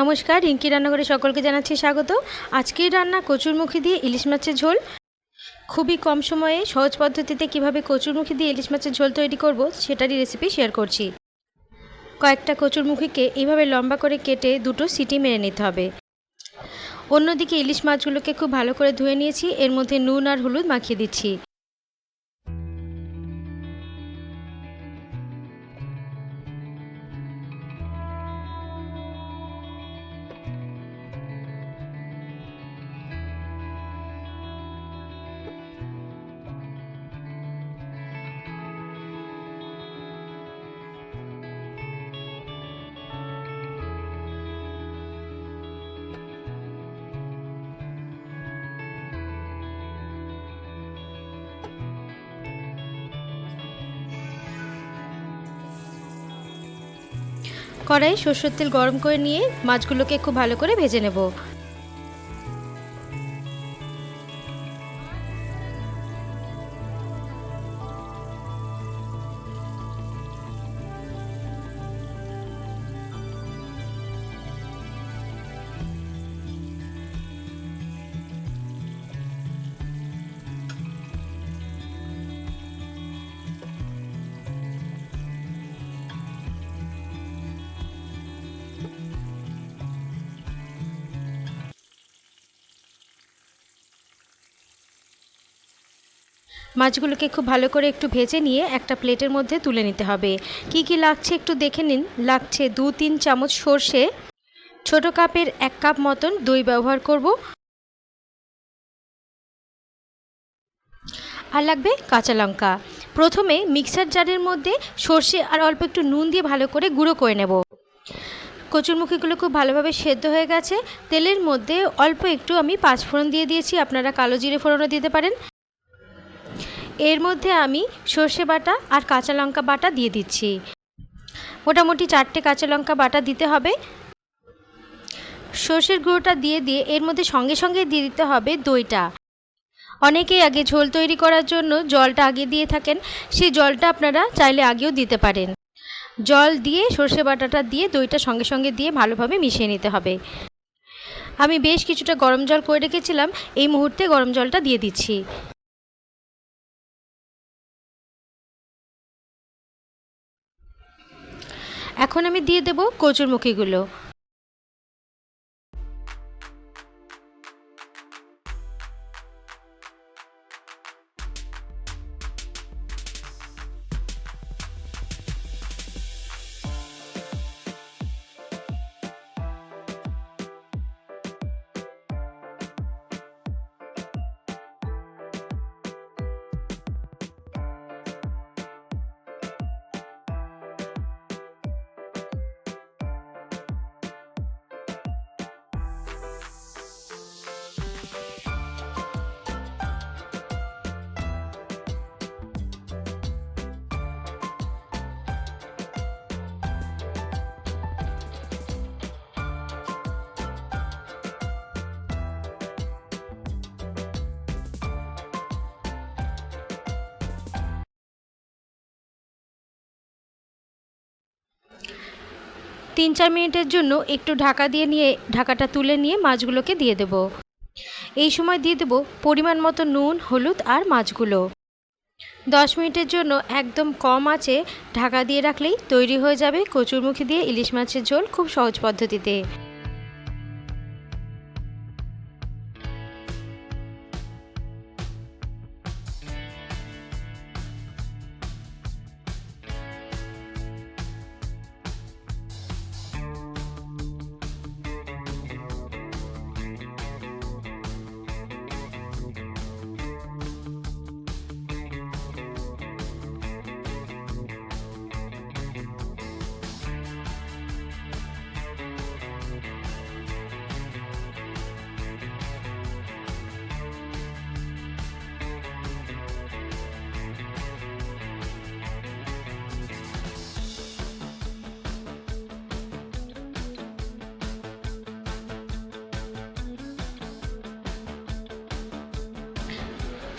নমস্কার, রিঙ্কি রান্নাঘরে সকলকে জানাচ্ছি স্বাগত। আজকের রান্না কচুরমুখী দিয়ে ইলিশ মাছের ঝোল। খুবই কম সময়ে সহজ পদ্ধতিতে কীভাবে কচুরমুখী দিয়ে ইলিশ মাছের ঝোল তৈরি করব সেটারই রেসিপি শেয়ার করছি। কয়েকটা কচুরমুখীকে এইভাবে লম্বা করে কেটে দুটো সিটি মেরে নিতে হবে। অন্যদিকে ইলিশ মাছগুলোকে খুব ভালো করে ধুয়ে নিয়েছি, এর মধ্যে নুন আর হলুদ মাখিয়ে দিচ্ছি। কড়াই সর্ষের তেল গরম করে নিয়ে মাছগুলোকে খুব ভালো করে ভেজে নেব। মাছগুলোকে খুব ভালো করে একটু ভেজে নিয়ে একটা প্লেটের মধ্যে তুলে নিতে হবে। কি কি লাগছে একটু দেখে নিন। লাগছে দু, তিন চামচ সর্ষে, ছোট কাপের এক কাপ মতন দই ব্যবহার করব। আর লাগবে কাঁচা লঙ্কা। প্রথমে মিক্সার জারের মধ্যে সর্ষে আর অল্প একটু নুন দিয়ে ভালো করে গুঁড়ো করে নেব। কচুরমুখীগুলো খুব ভালোভাবে সেদ্ধ হয়ে গেছে। তেলের মধ্যে অল্প একটু আমি পাঁচফোড়ন দিয়ে দিয়েছি। আপনারা কালো জিরে ফোড়নও দিতে পারেন। এর মধ্যে আমি সর্ষে বাটা আর কাঁচা লঙ্কা বাটা দিয়ে দিচ্ছি। মোটামুটি চারটে কাঁচা লঙ্কা বাটা দিতে হবে। সর্ষের গুঁড়োটা দিয়ে দিয়ে এর মধ্যে সঙ্গে সঙ্গে দিয়ে দিতে হবে দইটা। অনেকেই আগে ঝোল তৈরি করার জন্য জলটা আগে দিয়ে থাকেন। সেই জলটা আপনারা চাইলে আগেও দিতে পারেন। জল দিয়ে সর্ষে বাটাটা দিয়ে দইটা সঙ্গে সঙ্গে দিয়ে ভালোভাবে মিশিয়ে নিতে হবে। আমি বেশ কিছুটা গরম জল করে রেখেছিলাম। এই মুহূর্তে গরম জলটা দিয়ে দিচ্ছি। এখন আমি দিয়ে দেব কচুরমুখীগুলো তিন চার মিনিটের জন্য একটু ঢাকা দিয়ে নিয়ে, ঢাকাটা তুলে নিয়ে মাছগুলোকে দিয়ে দেব। এই সময় দিয়ে দেব পরিমাণ মতো নুন, হলুদ আর মাছগুলো। দশ মিনিটের জন্য একদম কম আছে ঢাকা দিয়ে রাখলেই তৈরি হয়ে যাবে কচুরমুখী দিয়ে ইলিশ মাছের ঝোল খুব সহজ পদ্ধতিতে।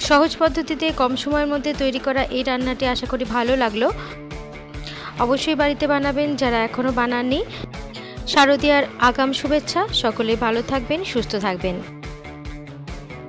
সহজ পদ্ধতিতে কম সময়ের মধ্যে তৈরি করা এই রান্নাটি আশা করি ভালো লাগল। অবশ্যই বাড়িতে বানাবেন যারা এখনও বানাননি। শারদীয়ার আগাম শুভেচ্ছা। সকলে ভালো থাকবেন, সুস্থ থাকবেন।